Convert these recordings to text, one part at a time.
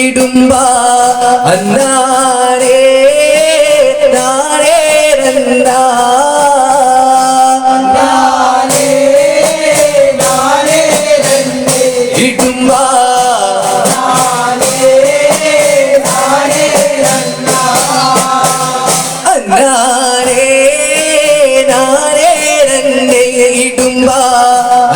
ഇടുമ്പ അന്നാരേ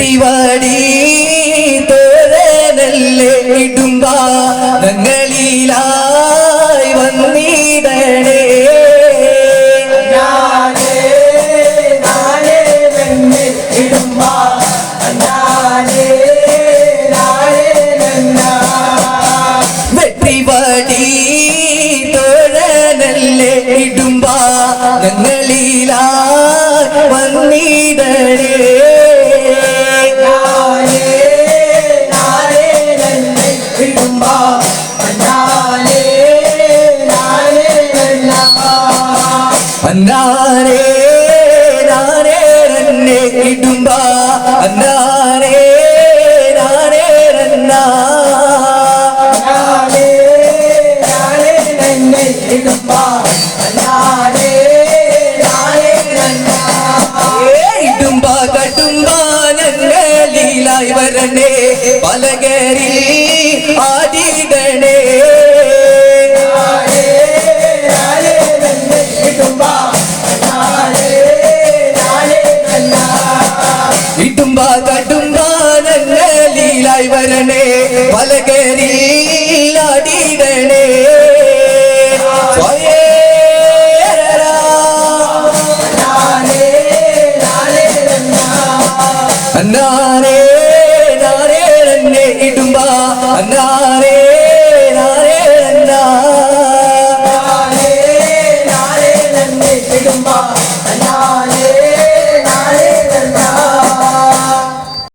വെട്ടിവാടി തോരനല്ലേ ഇടുമ്പ വന്നിടണേ. വെട്ടിവാടി തോരനല്ലേ ഇടുമ്പ വന്നിടണേ. അന്നാരേ നാരേ നന്നെ ഇടുമ്പ അന്നാരേ നാരേ നന്നാ. ഏ ഇടുമ്പ കടുമ്പ ഞങ്ങളിലായി വരണേ. പലകരി ഞങ്ങളിലായി വരണേ പലകരി ആടിടണേ സ്വയേരാ അന്നാരേ നാരേ ഇടുമ്പ അന്നാരേ